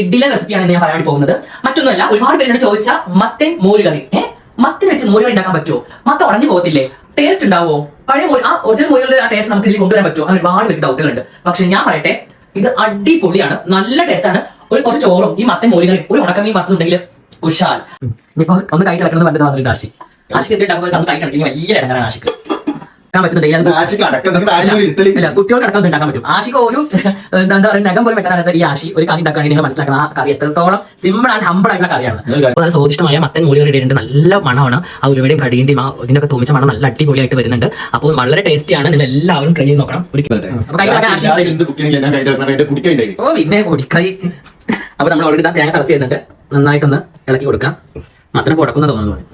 ഇഡ്ഡിലെ റെസിപ്പിയാണ് ഞാൻ പറയാൻ പോകുന്നത്. മറ്റൊന്നുമല്ല ഒരുപാട് പേരോട് ചോദിച്ച മത്തൻ മോരുകറി. ഏഹ് മത്തൻ വെച്ച് മോരുകറി ഉണ്ടാക്കാൻ പറ്റുമോ? മത്ത ഉടഞ്ഞു പോകത്തില്ലേ? ടേസ്റ്റ് ഉണ്ടാവോ? പഴയ മോര് ആ ഒറിജിനൽ മോരുകളുടെ ആ ടേസ്റ്റ് നമുക്ക് ഇതിൽ കൊണ്ടുവരാൻ പറ്റുമോ? അങ്ങനെ ഒരുപാട് പേർക്ക് ഡൗട്ടുകളുണ്ട് പക്ഷെ ഞാൻ പറയട്ടെ ഇത് അടിപൊളിയാണ്. നല്ല ടേസ്റ്റ് ആണ്. ഒരു കുറച്ച് ചോറും ഈ മത്തൻ മോരുകറി ഒരു ഉണക്കമീൻ മത്തുണ്ടെങ്കിൽ കുശാൽ. ഇനിയിപ്പോ ഒന്ന് കൈ കിടക്കുന്നത് പണ്ടത് ആശി ആശിക്ക് എത്തിയിട്ട് നമുക്ക് കൈ കിടക്കുന്നത് വലിയ ഇടങ്ങാറാണ് ആശിക്ക് ഉണ്ടാക്കാൻ പറ്റുന്നുണ്ടെങ്കിൽ അല്ല കുട്ടികൾക്ക് അടക്കം ഉണ്ടാക്കാൻ പറ്റും. ആശിക്ക് ഒരു എന്താ പറയുക നഖം പോലും വെട്ടാനകത്ത് ഈ ആശി ഒരു കറി ഉണ്ടാക്കാൻ നിങ്ങൾ മനസ്സിലാക്കണം. ആ കറി എത്രത്തോളം സിമ്പിൾ ആൻഡ് ഹമ്പിൾ ആയിട്ടുള്ള കറിയാണ്. സ്വാദിഷ്ടമായ മത്തൻ മൂലി കറി നല്ല മണമാണ്. ആ ഉലുവയുടെയും കടിയുടെയും ആ ഇതിനൊക്കെ തോമിച്ച മണം നല്ല അടിപൊളിയായിട്ട് വരുന്നുണ്ട്. അപ്പോൾ വളരെ ടേസ്റ്റിയാണ് നിങ്ങൾ എല്ലാവരും ട്രൈ ചെയ്ത് നോക്കണം. ഓ പിന്നെ പൊടിക്കൈ അപ്പോൾ നമ്മൾ ഓൾറെഡി തേങ്ങ തറച്ച് ചെയ്യുന്നുണ്ട് നന്നായിട്ടൊന്ന് ഇളക്കി കൊടുക്കാം. മത്തനെ കൊടുക്കുന്ന തോന്നുന്നു.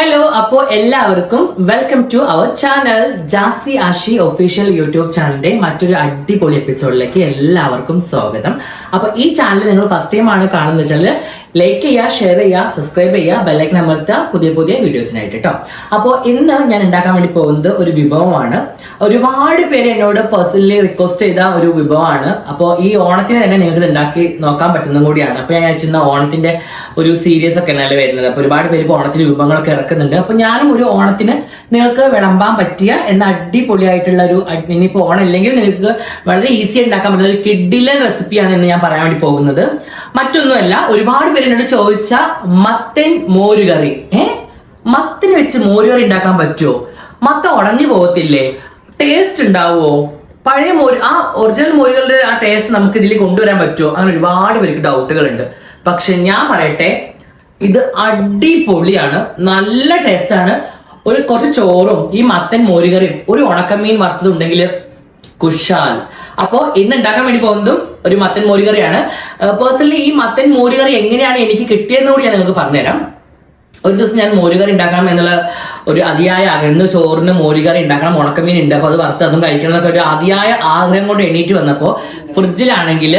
ഹലോ അപ്പോ എല്ലാവർക്കും welcome to our channel Jasi Ashi official YouTube ചാനലിന്റെ മറ്റൊരു അടിപൊളി എപ്പിസോഡിലേക്ക് എല്ലാവർക്കും സ്വാഗതം. അപ്പൊ ഈ ചാനൽ നിങ്ങൾ ഫസ്റ്റ് ടൈം ആണ് കാണുന്നത് വെച്ചാൽ ലൈക്ക് ചെയ്യുക ഷെയർ ചെയ്യുക സബ്സ്ക്രൈബ് ചെയ്യുക ബെല്ലൈക്കൻ അമർത്തുക പുതിയ പുതിയ വീഡിയോസിനായിട്ട് കേട്ടോ അപ്പോൾ ഇന്ന് ഞാൻ ഉണ്ടാക്കാൻ വേണ്ടി പോകുന്നത് ഒരു വിഭവമാണ്. ഒരുപാട് പേര് എന്നോട് പേഴ്സണലി റിക്വസ്റ്റ് ചെയ്ത ഒരു വിഭവമാണ്. അപ്പോൾ ഈ ഓണത്തിന് തന്നെ നിങ്ങൾക്ക് ഉണ്ടാക്കി നോക്കാൻ പറ്റുന്നതും കൂടിയാണ്. അപ്പോൾ ഞാൻ വിചാരിച്ചിരുന്ന ഓണത്തിന്റെ ഒരു സീരിയസ് ഒക്കെ നല്ല വരുന്നത്? അപ്പൊ ഒരുപാട് പേര് ഇപ്പോൾ ഓണത്തിന് രൂപങ്ങളൊക്കെ ഇറക്കുന്നുണ്ട്. അപ്പൊ ഞാനും ഒരു ഓണത്തിന് നിങ്ങൾക്ക് വിളമ്പാൻ പറ്റിയ എന്ന അടിപൊളിയായിട്ടുള്ള ഒരു ഇനിയിപ്പോ ഓണം ഇല്ലെങ്കിൽ നിങ്ങൾക്ക് വളരെ ഈസി ഉണ്ടാക്കാൻ പറ്റുന്ന ഒരു കിഡിലൻ റെസിപ്പിയാണ് എന്ന് ഞാൻ പറയാൻ വേണ്ടി പോകുന്നത്. മറ്റൊന്നുമല്ല ഒരുപാട് പേര് എന്നോട് ചോദിച്ച മത്തൻ മോരുകറി. ഏഹ് മത്തിന് വെച്ച് മോരുകറി ഉണ്ടാക്കാൻ പറ്റുമോ മത്ത ഉടഞ്ഞു പോകത്തില്ലേ? ടേസ്റ്റ് ഉണ്ടാവുമോ പഴയ മോര് ആ ഒറിജിനൽ മോരുകളുടെ ആ ടേസ്റ്റ് നമുക്ക് ഇതിൽ കൊണ്ടുവരാൻ പറ്റുമോ അങ്ങനെ ഒരുപാട് പേർക്ക് ഡൗട്ടുകളുണ്ട് പക്ഷെ ഞാൻ പറയട്ടെ ഇത് അടിപൊളിയാണ് നല്ല ടേസ്റ്റ് ആണ്. ഒരു കുറച്ച് ചോറും ഈ മത്തൻ മോരുകറിയും ഒരു ഉണക്കമീൻ വറുത്തതുണ്ടെങ്കിൽ കുശാൽ. അപ്പോൾ ഇന്ന് ഉണ്ടാക്കാൻ വേണ്ടി പോകുന്നതും ഒരു മത്തൻ മോരുകറിയാണ്. പേഴ്സണലി ഈ മത്തൻ മോരുകറി എങ്ങനെയാണ് എനിക്ക് കിട്ടിയതെന്ന് കൂടി ഞാൻ നിങ്ങൾക്ക് പറഞ്ഞുതരാം. ഒരു ദിവസം ഞാൻ മോരുകറി ഉണ്ടാക്കണം എന്നുള്ള ഒരു അതിയായ ഇന്ന് ചോറിന് മോരുകറി ഉണ്ടാക്കണം ഉണക്കമീൻ ഉണ്ട് അപ്പോൾ അത് വറുത്ത് അതും കഴിക്കണം എന്നൊക്കെ ഒരു അതിയായ ആഗ്രഹം കൊണ്ട് എണീറ്റ് വന്നപ്പോൾ ഫ്രിഡ്ജിലാണെങ്കിൽ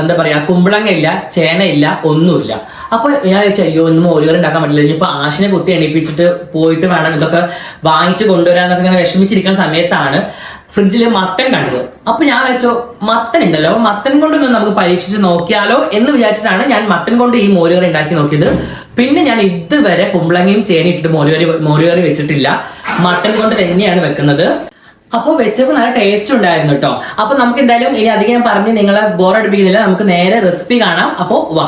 എന്താ പറയാ കുമ്പളങ്ങ ഇല്ല ചേന ഇല്ല ഒന്നുമില്ല. അപ്പൊ ഞാൻ ചോദിച്ചു അയ്യോ ഇന്ന് മോരുകറി ഉണ്ടാക്കാൻ പറ്റില്ല. ഇനിയിപ്പോ ആശിനെ കുത്തി എണീപ്പിച്ചിട്ട് പോയിട്ട് വേണം ഇതൊക്കെ വാങ്ങിച്ചു കൊണ്ടുവരാന്നൊക്കെ ഇങ്ങനെ വിഷമിച്ചിരിക്കുന്ന സമയത്താണ് ഫ്രിഡ്ജിൽ മത്തൻ കണ്ടത്. അപ്പൊ ഞാൻ വെച്ചോ മത്തൻ ഉണ്ടല്ലോ. മത്തൻ കൊണ്ടൊന്നും നമുക്ക് പരീക്ഷിച്ച് നോക്കിയാലോ എന്ന് വിചാരിച്ചിട്ടാണ് ഞാൻ മത്തൻ കൊണ്ട് ഈ മോരുകറി ഉണ്ടാക്കി നോക്കിയത്. പിന്നെ ഞാൻ ഇതുവരെ കുമ്പളങ്ങയും ചേനയും ഇട്ടിട്ട് മോരുകറി മോരുകറി വെച്ചിട്ടില്ല. മട്ടൻ കൊണ്ട് തന്നെയാണ് വെക്കുന്നത്. അപ്പോൾ വെച്ചപ്പോൾ നല്ല ടേസ്റ്റ് ഉണ്ടായിരുന്നു കേട്ടോ അപ്പൊ നമുക്ക് എന്തായാലും ഇനി അധികം പറഞ്ഞ് നിങ്ങളെ ബോറടിപ്പിക്കുന്നില്ല നമുക്ക് നേരെ റെസിപ്പി കാണാം. അപ്പോൾ വാ.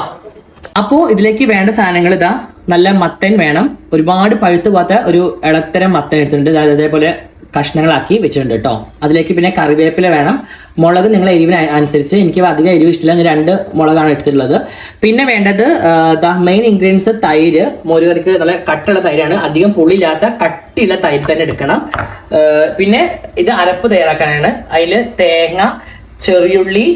അപ്പോ ഇതിലേക്ക് വേണ്ട സാധനങ്ങൾ ഇതാ നല്ല മത്തൻ വേണം. ഒരുപാട് പഴുത്തു പോകാത്ത ഒരു ഇളത്തരം മത്തൻ എടുത്തിട്ടുണ്ട്. അതേപോലെ കഷ്ണങ്ങളാക്കി വെച്ചിട്ടുണ്ട് കേട്ടോ അതിലേക്ക് പിന്നെ കറിവേപ്പില വേണം. മുളക് നിങ്ങൾ എരിവിന് അനുസരിച്ച് എനിക്ക് അധികം എരിവ് ഇഷ്ടമില്ല രണ്ട് മുളകാണ് എടുത്തിട്ടുള്ളത്. പിന്നെ വേണ്ടത് ദ മെയിൻ ഇൻഗ്രീഡിയൻസ് തൈര്. മോരുകറിക്ക് നല്ല കട്ടുള്ള തൈരാണ്. അധികം പുളിയില്ലാത്ത കട്ടിയുള്ള തൈര് തന്നെ എടുക്കണം. പിന്നെ ഇത് അരപ്പ് തയ്യാറാക്കാനാണ്. അതിൽ തേങ്ങ ചെറിയുള്ളി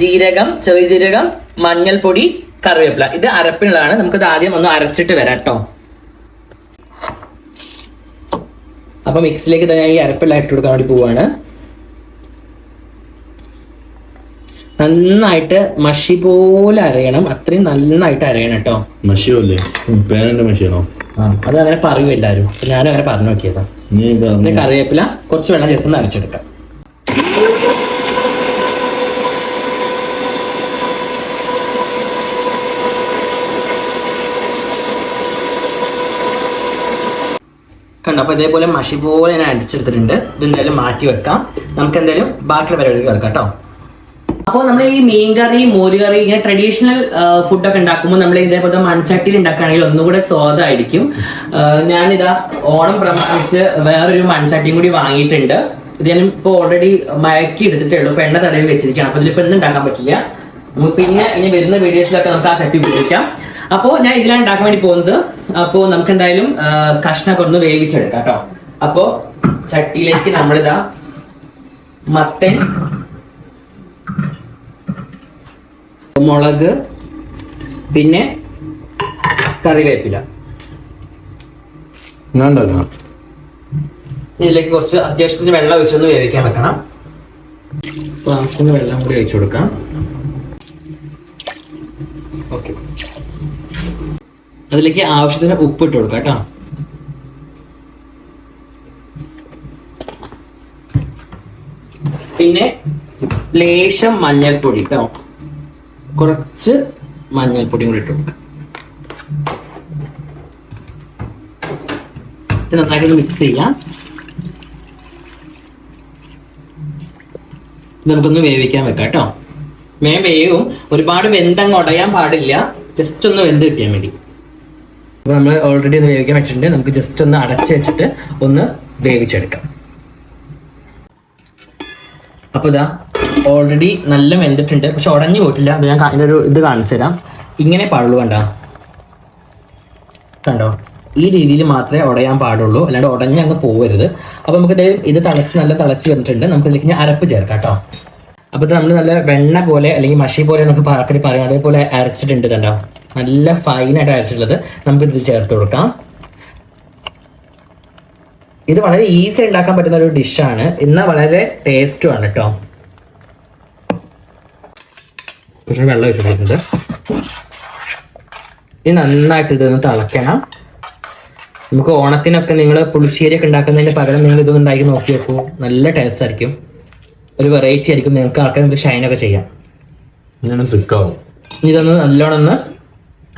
ജീരകം ചെറിയ ജീരകം മഞ്ഞൾപ്പൊടി കറിവേപ്പില. ഇത് അരപ്പിനുള്ളതാണ്. നമുക്കിത് ആദ്യം ഒന്ന് അരച്ചിട്ട് വരാം കേട്ടോ അപ്പൊ മിക്സിലേക്ക് തന്നെ ഈ അരപ്പെല്ലാം ഇട്ട് കൊടുക്കാൻ വേണ്ടി പോവാണ്. നന്നായിട്ട് മഷി പോലെ അരയണം. അത്രയും നന്നായിട്ട് അരയണം കേട്ടോ. മഷിയല്ലേ പേനന്റെ മഷിയാണോ? അത് അങ്ങനെ പറയൂ എല്ലാവരും ഞാനും അങ്ങനെ പറഞ്ഞു നോക്കിയതാ. കറിവേപ്പില കുറച്ച് വെള്ളം ചേർത്ത് അരച്ചെടുക്കാം കണ്ടോ അപ്പൊ ഇതേപോലെ മഷി പോലെ ഞാൻ അടിച്ചെടുത്തിട്ടുണ്ട്. ഇത് എന്തായാലും മാറ്റി വെക്കാം. നമുക്ക് എന്തായാലും ബാക്കിയുള്ള പരിപാടി കേൾക്കാം കേട്ടോ. അപ്പോൾ നമ്മൾ ഈ മീൻ കറി മോരുകറി ഇങ്ങനെ ട്രഡീഷണൽ ഫുഡൊക്കെ ഉണ്ടാക്കുമ്പോൾ നമ്മൾ ഇതേപോലെ മൺചട്ടിയിൽ ഉണ്ടാക്കുകയാണെങ്കിൽ ഒന്നുകൂടെ സ്വാദായിരിക്കും. ആ, ഞാനിതാ ഓണം പ്രമാണിച്ച് വേറൊരു മൺചട്ടിയും കൂടി വാങ്ങിയിട്ടുണ്ട്. ഇത് ഞാൻ ഇപ്പോൾ ഓൾറെഡി മയക്കി എടുത്തിട്ടേ ഉള്ളൂ. പെണ്ണ തടവി വെച്ചിരിക്കുകയാണ്. അപ്പോൾ ഇതിലിപ്പോൾ ഇന്ന് ഉണ്ടാക്കാൻ പറ്റില്ല. നമുക്ക് പിന്നെ ഇനി വരുന്ന വീഡിയോസിലൊക്കെ നമുക്ക് ആ ചട്ടി ഉപയോഗിക്കാം. അപ്പോൾ ഞാൻ ഇതിലാണ് ഉണ്ടാക്കാൻ വേണ്ടി പോകുന്നത്. അപ്പോൾ നമുക്ക് എന്തായാലും കഷ്ണൊക്കെ ഒന്ന് വേവിച്ചെടുക്കാം കേട്ടോ. അപ്പോൾ ചട്ടിയിലേക്ക് നമ്മളിതാ മത്തൻ മുളക് പിന്നെ കറിവേപ്പില. ഇതിലേക്ക് കുറച്ച് അത്യാവശ്യത്തിന് വെള്ളം ഒഴിച്ചൊന്ന് വേവിക്കാൻ വെക്കണം. അപ്പോൾ ആവശ്യത്തിന് വെള്ളം കൂടി ഒഴിച്ചു കൊടുക്കാം. ഓക്കെ. അതിലേക്ക് ആവശ്യത്തിന് ഉപ്പിട്ട് കൊടുക്കാം കേട്ടോ. പിന്നെ ലേശം മഞ്ഞൾപ്പൊടി കേട്ടോ. കുറച്ച് മഞ്ഞൾപ്പൊടിയും കൂടി ഇട്ട് കൊടുക്കാം. നന്നായിട്ട് മിക്സ് ചെയ്യാം. നമുക്കൊന്ന് വേവിക്കാൻ വെക്കാം കേട്ടോ. മേം വേവും. ഒരുപാട് വെന്തങ്ങ് ഉടയാൻ പാടില്ല. ജസ്റ്റ് ഒന്ന് വെന്ത് കിട്ടിയാൽ മതി. അപ്പോൾ നമ്മൾ ഓൾറെഡി ഒന്ന് വേവിക്കാൻ വെച്ചിട്ടുണ്ട്. നമുക്ക് ജസ്റ്റ് ഒന്ന് അടച്ച് വെച്ചിട്ട് ഒന്ന് വേവിച്ചെടുക്കാം. അപ്പോൾ ഇതാ ഓൾറെഡി നല്ല വെന്തിട്ടുണ്ട്. പക്ഷെ ഉടഞ്ഞു പോയിട്ടില്ല. അത് ഞാൻ അതിന്റെ ഒരു ഇത് കാണിച്ചു തരാം. ഇങ്ങനെ പാടുള്ളൂ കണ്ട? കണ്ടോ? ഈ രീതിയിൽ മാത്രമേ ഉടയാൻ പാടുള്ളൂ. അല്ലാണ്ട് ഉടഞ്ഞ് അങ്ങ് പോകരുത് അപ്പോൾ നമുക്ക് എന്തായാലും ഇത് തിളച്ച് നല്ല തിളച്ച് വന്നിട്ടുണ്ട്. നമുക്ക് ഇതിലേക്ക് ഞാൻ അരപ്പ് ചേർക്കാം കേട്ടോ. അപ്പോൾ നമ്മൾ നല്ല വെണ്ണ പോലെ അല്ലെങ്കിൽ മഷി പോലെ എന്നൊക്കെ പാക്കറി പറയും. അതേപോലെ അരച്ചിട്ടുണ്ട് കണ്ടോ? നല്ല ഫൈനായിട്ട് അരച്ചിട്ടുള്ളത് നമുക്ക് ഇത് ചേർത്ത് കൊടുക്കാം. ഇത് വളരെ ഈസി ഉണ്ടാക്കാൻ പറ്റുന്ന ഒരു ഡിഷാണ് എന്നാൽ വളരെ ടേസ്റ്റുമാണ് കേട്ടോ കുറച്ചുകൂടി വെള്ളം ഒഴിച്ചു കൊടുക്കുന്നുണ്ട് ഇത് നന്നായിട്ട് ഇതൊന്ന് തിളയ്ക്കണം നമുക്ക് ഓണത്തിനൊക്കെ നിങ്ങൾ പുളിശ്ശേരിയൊക്കെ ഉണ്ടാക്കുന്നതിന് പകരം നിങ്ങൾ ഇതൊന്ന് ഉണ്ടാക്കി നോക്കി നോക്കൂ നല്ല ടേസ്റ്റ് ആയിരിക്കും. ഒരു വെറൈറ്റി ആയിരിക്കും നിങ്ങൾക്ക് ആൾക്കാർ നിങ്ങൾക്ക് ഷൈനൊക്കെ ചെയ്യാം ഇതൊന്ന് നല്ലോണം ഒന്ന്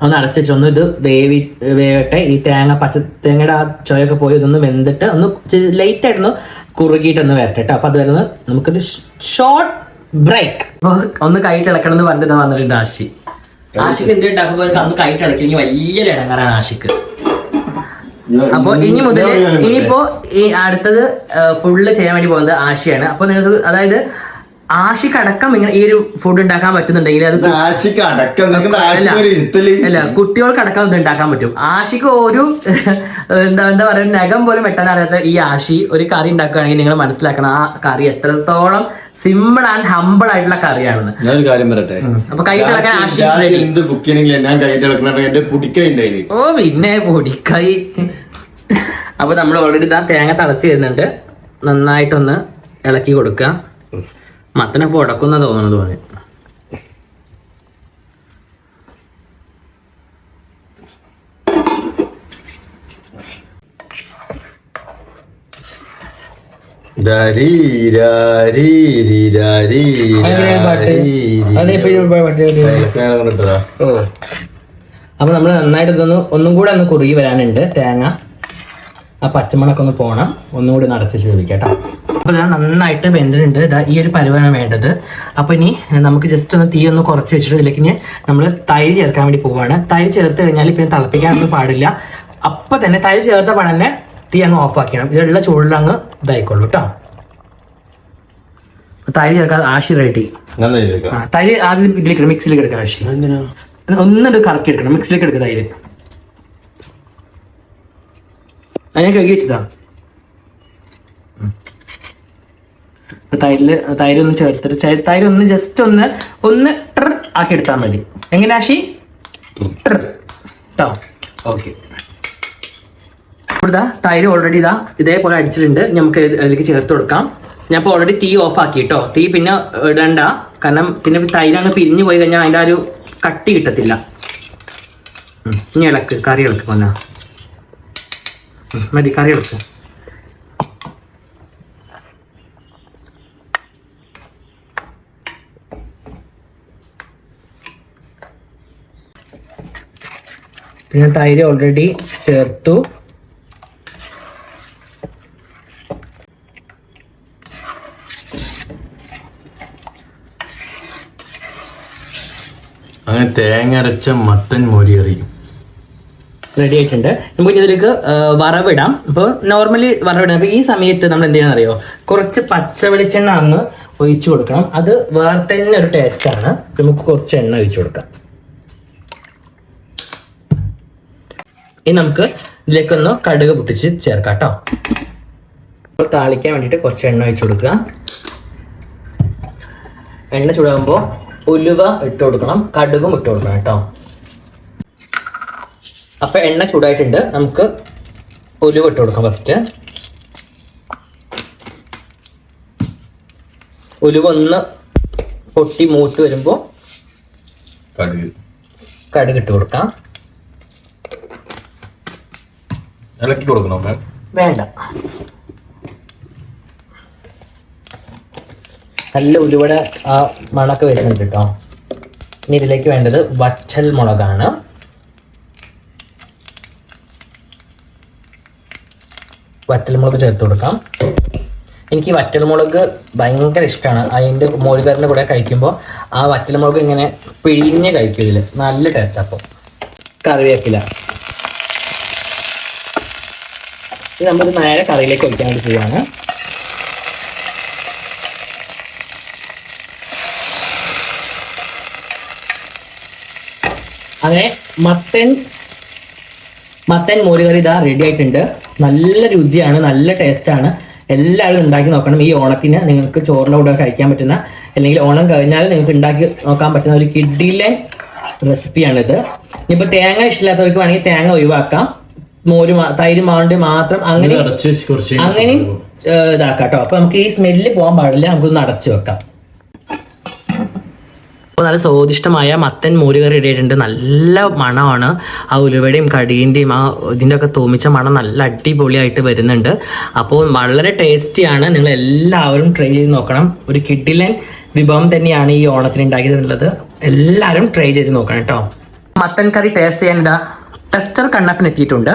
ഒന്ന് അടച്ചു വെച്ചൊന്ന് ഇത് വേവി വേവട്ടെ. ഈ തേങ്ങ പച്ച തേങ്ങയുടെ ആ ചുവയൊക്കെ പോയി ഇതൊന്ന് വെന്തിട്ട് ഒന്ന് ലൈറ്റ് ആയിട്ടൊന്ന് കുറുകിയിട്ടൊന്ന് വരട്ടെ കേട്ടോ അപ്പൊ അത് വരുന്നത് നമുക്കൊരു ഷോർട്ട് ബ്രേക്ക് ഒന്ന് കൈയിട്ട് ഇളക്കണം എന്ന് പറഞ്ഞിട്ട് വന്നിട്ടുണ്ട് ആശി. ആഷിക്ക് എന്ത് ഉണ്ടാക്കുമ്പോൾ അന്ന് കൈയിട്ട് ഇളക്കില്ലെങ്കിൽ വലിയ ഇടങ്ങാറാണ് ആഷിക്ക് അപ്പൊ ഇനി മുതൽ ഇനിയിപ്പോ ഈ അടുത്തത് ഫുള്ള് ചെയ്യാൻ വേണ്ടി പോകുന്നത് ആശയാണ്. അപ്പൊ നിങ്ങൾക്ക് അതായത് ആഷിക്കടക്കം ഇങ്ങനെ ഈ ഒരു ഫുഡ് ഉണ്ടാക്കാൻ പറ്റുന്നുണ്ടെങ്കിൽ അത് ആശിക്ക് അടക്കം അല്ല കുട്ടികൾക്ക് അടക്കം ഇത് ഉണ്ടാക്കാൻ പറ്റും. ആഷിക്ക് ഒരു എന്താ എന്താ പറയുക നഖം പോലും വെട്ടാൻ അറിയാത്ത ഈ ആഷി ഒരു കറി ഉണ്ടാക്കുകയാണെങ്കിൽ നിങ്ങൾ മനസ്സിലാക്കണം ആ കറി എത്രത്തോളം സിമ്പിൾ ആൻഡ് ഹമ്പിൾ ആയിട്ടുള്ള കറിയാണെന്ന്. ഞാനൊരു കാര്യം പറയട്ടെ? അപ്പൊ കൈ തിളക്കാൻ ready. എന്ത് ബുക്ക് ചെയ്യണമെങ്കിൽ ഞാൻ ഇളക്കണ എന്റെ പുടിക്കുണ്ടായിന് ഓ പിന്നെ പൊടിക്കൈ. അപ്പൊ നമ്മൾ ഓൾറെഡി ഇതാ തേങ്ങ തളച്ച് വരുന്നുണ്ട്. നന്നായിട്ടൊന്ന് ഇളക്കി കൊടുക്കുക. മത്തനൊക്കെ പൊടക്കുന്ന തോന്നുന്നത് ഓ. അപ്പൊ നമ്മൾ നന്നായിട്ട് ഇതൊന്ന് ഒന്നും കൂടെ ഒന്ന് കുറുകി വരാനുണ്ട്. തേങ്ങ. ആ പച്ചമണൊക്കെ ഒന്ന് പോകണം ഒന്നുകൂടി നടച്ച് ചോദിക്കാം കേട്ടോ. ഇതാ നന്നായിട്ട് വെന്തിട്ടുണ്ട്. ഇതാ ഈ ഒരു പരുവാണ് വേണ്ടത്. അപ്പോൾ ഇനി നമുക്ക് ജസ്റ്റ് ഒന്ന് തീ ഒന്ന് കുറച്ച് വെച്ചിട്ട് ഇതിലേക്ക് ഇനി നമ്മൾ തൈര് ചേർക്കാൻ വേണ്ടി പോവുകയാണ് തൈര് ചേർത്ത് കഴിഞ്ഞാൽ പിന്നെ തിളപ്പിക്കാനൊന്നും പാടില്ല. അപ്പം തന്നെ തൈര് ചേർത്ത പാടെ തന്നെ തീ അങ്ങ് ഓഫ് ആക്കണം ഇതിലുള്ള ചൂടിൽ അങ്ങ് ഇതായിക്കോളൂ കേട്ടോ. തൈര് ചേർക്കാതെ ആശി റെഡി ആ തൈര് ആദ്യം ഇതിലേക്ക് മിക്സിലേക്ക് എടുക്കാം ആശി. ഒന്നും ഒന്നിട്ട് കറക്കി എടുക്കണം. മിക്സിലേക്ക് എടുക്കുക തൈര് അത് ഞാൻ കഴുകി വെച്ചതാ. തൈരിൽ തൈര് ഒന്ന് ചേർത്തിട്ട് തൈര് ഒന്ന് ജസ്റ്റ് ഒന്ന് ഒന്ന് ട്ര ആക്കി എടുത്താൽ മതി. എങ്ങനെ ആശി? ട്ര കേട്ടോ ഓക്കെ. ഇവിടുത്തെ തൈര് ഓൾറെഡി ഇതാ ഇതേപോലെ അടിച്ചിട്ടുണ്ട്. നമുക്ക് അതിലേക്ക് ചേർത്ത് കൊടുക്കാം. ഞാൻ ഇപ്പോൾ ഓൾറെഡി തീ ഓഫ് ആക്കി കേട്ടോ തീ പിന്നെ ഇടണ്ട. കാരണം പിന്നെ തൈരങ്ങ് പിരിഞ്ഞു പോയി കഴിഞ്ഞാൽ അതിന്റെ ആ ഒരു കട്ടി കിട്ടത്തില്ല. ഇനി ഇളക്ക് കറി ഇളക്ക് പോന്നാ. ഉം, മതി കറി ഇളക്ക് പിന്നെ തൈര് ഓൾറെഡി ചേർത്തു. അങ്ങനെ തേങ്ങ അരച്ച മത്തൻ മോരിയറി റെഡി ആയിട്ടുണ്ട് നമുക്ക് ഇതിലേക്ക് വറവിടാം. അപ്പോൾ നോർമലി വറവിടാം. അപ്പോൾ ഈ സമയത്ത് നമ്മൾ എന്ത് അറിയോ കുറച്ച് പച്ച വെളിച്ചെണ്ണ അന്ന് ഒഴിച്ചു കൊടുക്കണം. അത് വേറെ തന്നെ ഒരു ആണ്. നമുക്ക് കുറച്ച് എണ്ണ ഒഴിച്ചു കൊടുക്കാം. ഇനി നമുക്ക് ഇതിലേക്കൊന്ന് കടുക് പൊട്ടിച്ച് ചേർക്കാം കേട്ടോ അപ്പോൾ താളിക്കാൻ വേണ്ടിയിട്ട് കുറച്ച് എണ്ണ ഒഴിച്ചു കൊടുക്കുക. എണ്ണ ചൂടാകുമ്പോൾ ഉലുവ ഇട്ട് കൊടുക്കണം. കടുകും ഇട്ട് കൊടുക്കണം കേട്ടോ അപ്പൊ എണ്ണ ചൂടായിട്ടുണ്ട്. നമുക്ക് ഉലുവ ഇട്ട് കൊടുക്കാം ഫസ്റ്റ് ഉലുവ ഒന്ന് പൊട്ടി മൂട്ട് വരുമ്പോൾ കടുക്. കടുക് ഇട്ട് കൊടുക്കാം. ഇളക്കി കൊടുക്കണോ മാം വേണ്ട. നല്ല ഉലുവയുടെ ആ മണൊക്കെ വരുന്നുണ്ട് കേട്ടോ ഇനി ഇതിലേക്ക് വേണ്ടത് വച്ചൽ മുളകാണ്. വറ്റൽമുളക് ചേർത്ത് കൊടുക്കാം. എനിക്ക് വറ്റൽമുളക് ഭയങ്കര ഇഷ്ടമാണ് അതിന്റെ മോരുകറിന്റെ കൂടെ കഴിക്കുമ്പോൾ ആ വറ്റൽമുളക് ഇങ്ങനെ പിഴിഞ്ഞ് കഴിക്കും ഇതിൽ നല്ല ടേസ്റ്റ് അപ്പോൾ കറിവേപ്പില. നമുക്ക് നേരെ കറിയിലേക്ക് ഒഴിക്കാൻ വേണ്ടി ചെയ്യുകയാണ് അങ്ങനെ മത്തൻ മത്തൻ മോരുകറി ഇതാ റെഡി ആയിട്ടുണ്ട്. നല്ല രുചിയാണ് നല്ല ടേസ്റ്റാണ് എല്ലാവരും ഉണ്ടാക്കി നോക്കണം. ഈ ഓണത്തിന് നിങ്ങൾക്ക് ചോറിന്റെ കൂടെ കഴിക്കാൻ പറ്റുന്ന അല്ലെങ്കിൽ ഓണം കഴിഞ്ഞാൽ നിങ്ങൾക്ക് ഉണ്ടാക്കി നോക്കാൻ പറ്റുന്ന ഒരു കിഡിലെ റെസിപ്പിയാണിത് ഇനിയിപ്പോൾ തേങ്ങ ഇഷ്ടമില്ലാത്തവർക്ക് വേണമെങ്കിൽ തേങ്ങ ഒഴിവാക്കാം. മോര് തൈര് മാണ്ടി മാത്രം അങ്ങനെ ഏഹ്, ഇതാക്കാം. കേട്ടോ. അപ്പൊ നമുക്ക് ഈ സ്മെല്ല് പോകാൻ പാടില്ല. നമുക്കൊന്ന് അടച്ചു വെക്കാം. അപ്പോൾ നല്ല സ്വാദിഷ്ടമായ മത്തൻ മോരുകറി ഇടയിട്ടുണ്ട് നല്ല മണമാണ്. ആ ഉലുവയുടെയും കടീന്റെയും ആ ഇതിന്റെ ഒക്കെ തോമിച്ച മണം നല്ല അടിപൊളിയായിട്ട് വരുന്നുണ്ട്. അപ്പോൾ വളരെ ടേസ്റ്റിയാണ്. നിങ്ങൾ എല്ലാവരും ട്രൈ ചെയ്ത് നോക്കണം. ഒരു കിഡിലൻ വിഭവം തന്നെയാണ് ഈ ഓണത്തിന് ഉണ്ടാക്കിയതെന്നുള്ളത് എല്ലാവരും ട്രൈ ചെയ്ത് നോക്കണം കേട്ടോ. മത്തൻ കറി ടേസ്റ്റ് ചെയ്യാൻ ഇതാ ടെസ്റ്റർ കണ്ണപ്പൻ എത്തിയിട്ടുണ്ട്.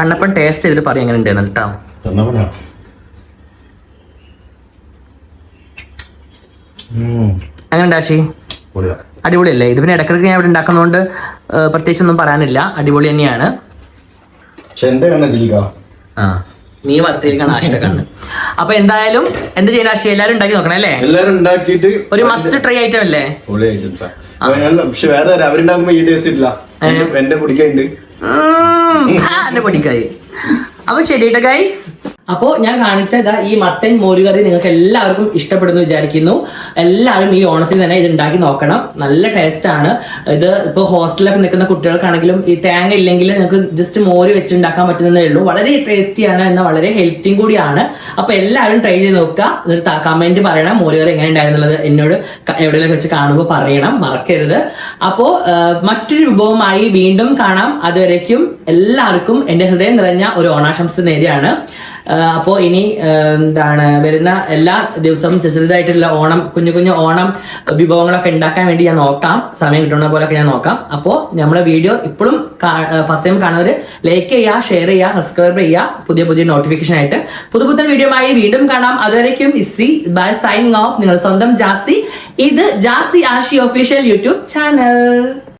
കണ്ണപ്പൻ ടേസ്റ്റ് ചെയ്തിട്ട് പറയും എങ്ങനെ കേട്ടോ. അങ്ങനെ ഉണ്ടാശി അടിപൊളി അടിപൊളിയല്ലേ? ഇത് പിന്നെ ഇടക്കിടക്ക് ഞാൻ ഇവിടെ ഉണ്ടാക്കുന്നതുകൊണ്ട് പ്രത്യേകിച്ച് ഒന്നും പറയാനില്ല. അടിപൊളി തന്നെയാണ്. ആ നീ വറുത്തിരിക്കണം ആശയുടെ കണ്ണ്. അപ്പൊ എന്തായാലും എന്ത് ചെയ്യണം ആശി? എല്ലാരും ഉണ്ടാക്കി നോക്കണം അല്ലേ? എല്ലാരും ഉണ്ടാക്കിയിട്ട് ഒരു മസ്റ്റ് ട്രൈ ഐറ്റം അല്ലേ? പക്ഷെ വേറെ അവരുണ്ടാക്കുമ്പോ ഈ ടേസ്റ്റ് ഇല്ല. എന്റെ- പൊടിക്കായി. അപ്പൊ ശരി കേട്ടോ ഗൈസ് അപ്പോൾ ഞാൻ കാണിച്ച ഈ മത്തൻ മോരുകറി നിങ്ങൾക്ക് എല്ലാവർക്കും ഇഷ്ടപ്പെടുന്നു വിചാരിക്കുന്നു. എല്ലാവരും ഈ ഓണത്തിന് തന്നെ ഇത് ഉണ്ടാക്കി നോക്കണം. നല്ല ടേസ്റ്റ് ആണ്. ഇത് ഇപ്പോൾ ഹോസ്റ്റലിലൊക്കെ നിൽക്കുന്ന കുട്ടികൾക്കാണെങ്കിലും ഈ തേങ്ങ ഇല്ലെങ്കിൽ നിങ്ങൾക്ക് ജസ്റ്റ് മോര് വെച്ച് ഉണ്ടാക്കാൻ പറ്റുന്നതേ ഉള്ളൂ. വളരെ ടേസ്റ്റിയാണ് എന്നാൽ വളരെ ഹെൽത്തിയും കൂടിയാണ്. അപ്പോൾ എല്ലാവരും ട്രൈ ചെയ്ത് നോക്കുക. എന്നിട്ട് കമന്റ് പറയണം. മോരുകറി എങ്ങനെ ഉണ്ടായിരുന്നുള്ളത് എന്നോട് എവിടെയൊക്കെ വെച്ച് കാണുമ്പോൾ പറയണം. മറക്കരുത്. അപ്പോൾ മറ്റൊരു വിഭവമായി വീണ്ടും കാണാം. അതുവരേക്കും എല്ലാവർക്കും എന്റെ ഹൃദയം നിറഞ്ഞ ഒരു ഓണാശംസ നേരെയാണ് അപ്പോൾ ഇനി എന്താണ് വരുന്ന എല്ലാ ദിവസവും ചെറുതായിട്ടുള്ള ഓണം കുഞ്ഞു കുഞ്ഞു ഓണം വിഭവങ്ങളൊക്കെ ഉണ്ടാക്കാൻ വേണ്ടി ഞാൻ നോക്കാം. സമയം കിട്ടുന്ന പോലൊക്കെ ഞാൻ നോക്കാം. അപ്പോൾ നമ്മളെ വീഡിയോ ഇപ്പോഴും ഫസ്റ്റ് ടൈം കാണുന്നവർ ലൈക്ക് ചെയ്യുക ഷെയർ ചെയ്യുക സബ്സ്ക്രൈബ് ചെയ്യുക പുതിയ പുതിയ നോട്ടിഫിക്കേഷൻ ആയിട്ട്. പുതു പുത്തൻ വീഡിയോ ആയി വീണ്ടും കാണാം. അതുവരേക്കും ഇസി ബൈ സൈനിങ് ഓഫ് നിങ്ങൾ സ്വന്തം ജാസി. ഇത് Jasi Ashi official YouTube channel